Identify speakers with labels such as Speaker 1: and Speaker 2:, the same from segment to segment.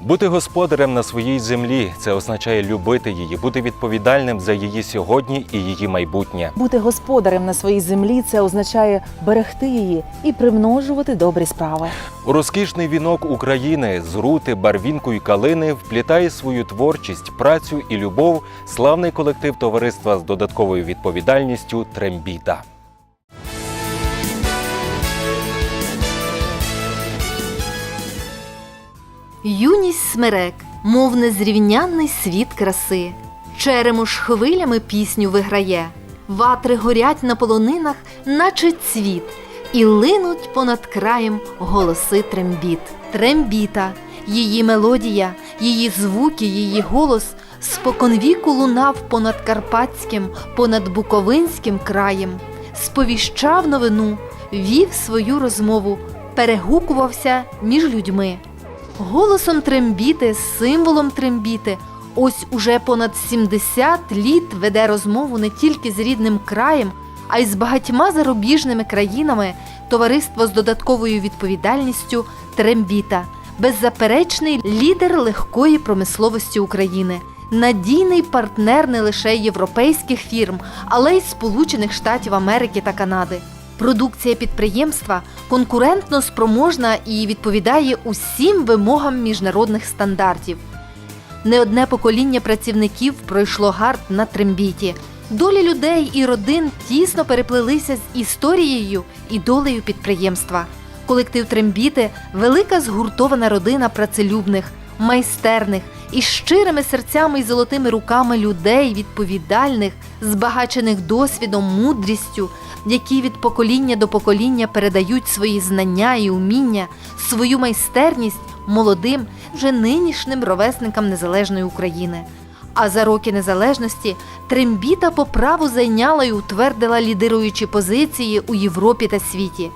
Speaker 1: Бути господарем на своїй землі це означає любити її, бути відповідальним за її сьогодні і її майбутнє.
Speaker 2: Бути господарем на своїй землі це означає берегти її і примножувати добрі справи.
Speaker 1: У розкішний вінок України з рути, барвінку і калини вплітає свою творчість, працю і любов славний колектив товариства з додатковою відповідальністю Трембіта.
Speaker 3: Юність смерек, мов незрівнянний світ краси, черемош хвилями пісню виграє, ватри горять на полонинах, наче цвіт, і линуть понад краєм голоси трембіт. Трембіта, її мелодія, її звуки, її голос. Споконвіку лунав понад Карпатським, понад Буковинським краєм, сповіщав новину, вів свою розмову, перегукувався між людьми. Голосом трембіти, символом трембіти, ось уже понад 70 літ веде розмову не тільки з рідним краєм, а й з багатьма зарубіжними країнами товариство з додатковою відповідальністю Трембіта, беззаперечний лідер легкої промисловості України, надійний партнер не лише європейських фірм, але й Сполучених Штатів Америки та Канади. Продукція підприємства конкурентно спроможна і відповідає усім вимогам міжнародних стандартів. Не одне покоління працівників пройшло гард на трембіті. Долі людей і родин тісно переплелися з історією і долею підприємства. Колектив трембіти велика згуртована родина працелюбних, майстерних і щирими серцями і золотими руками людей, відповідальних, збагачених досвідом, мудрістю, які від покоління до покоління передають свої знання і уміння, свою майстерність молодим, вже нинішнім ровесникам незалежної України. А за роки незалежності Трембіта по праву зайняла і утвердила лідируючі позиції у Європі та світі.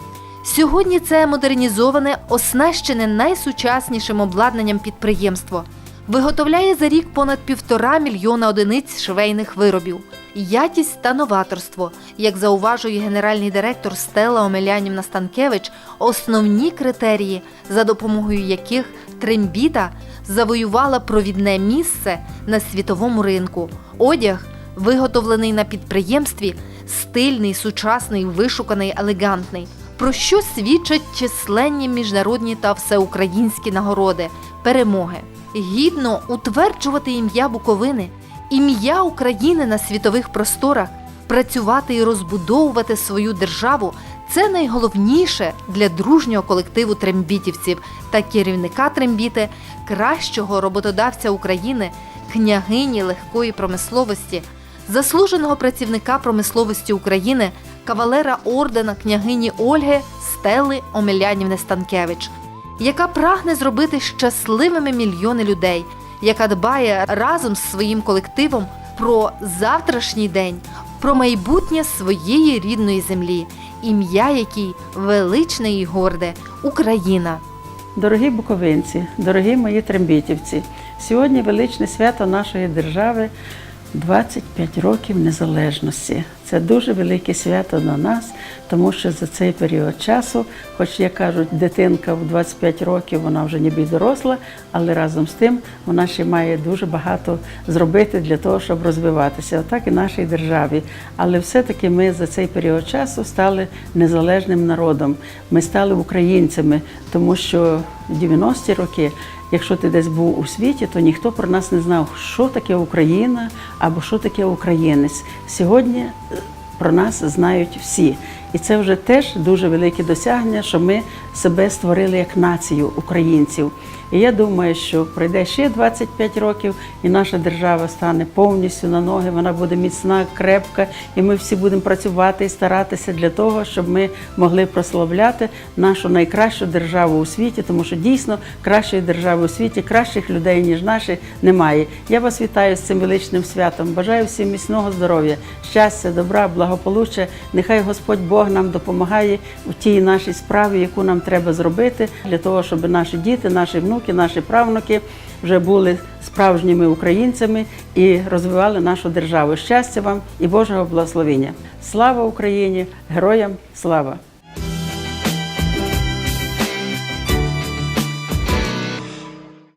Speaker 3: Сьогодні це модернізоване, оснащене найсучаснішим обладнанням підприємство. Виготовляє за рік понад півтора мільйона одиниць швейних виробів. Якість та новаторство, як зауважує генеральний директор Стелла Омелянівна Станкевич, основні критерії, за допомогою яких Трембіта завоювала провідне місце на світовому ринку. Одяг, виготовлений на підприємстві, стильний, сучасний, вишуканий, елегантний. Про що свідчать численні міжнародні та всеукраїнські нагороди, перемоги. Гідно утверджувати ім'я Буковини, ім'я України на світових просторах, працювати і розбудовувати свою державу це найголовніше для дружнього колективу трембітівців та керівника трембіти, кращого роботодавця України, княгині легкої промисловості, заслуженого працівника промисловості України, кавалера ордена княгині Ольги Стелли Омелянівни Станкевич яка прагне зробити щасливими мільйони людей, яка дбає разом з своїм колективом про завтрашній день, про майбутнє своєї рідної землі, ім'я якій величне і горде Україна.
Speaker 4: Дорогі буковинці, дорогі мої трембітівці, сьогодні величне свято нашої держави 25 років незалежності. Це дуже велике свято на нас, тому що за цей період часу, хоч як кажуть, дитинка в 25 років, вона вже ніби доросла, але разом з тим вона ще має дуже багато зробити для того, щоб розвиватися, так і нашій державі. Але все-таки ми за цей період часу стали незалежним народом. Ми стали українцями, тому що в 90-ті роки. Якщо ти десь був у світі, то ніхто про нас не знав, що таке Україна або що таке українець. Сьогодні е, про нас знають всі. І це вже теж дуже велике досягнення, що ми себе створили як націю українців. І я думаю, що пройде ще 25 років, і наша держава стане повністю на ноги. Вона буде міцна, крепка, і ми всі будемо працювати і старатися для того, щоб ми могли прославляти нашу найкращу державу у світі, тому що дійсно кращої держави у світі, кращих людей ніж наші, немає. Я вас вітаю з цим величним святом. Бажаю всім міцного здоров'я, щастя, добра, благополуччя. Нехай Господь Бог нам допомагає у тій нашій справі, яку нам треба зробити, для того, щоб наші діти, наші внуки, наші правнуки вже були справжніми українцями і розвивали нашу державу. Щастя вам і Божого благословення. Слава Україні! Героям слава!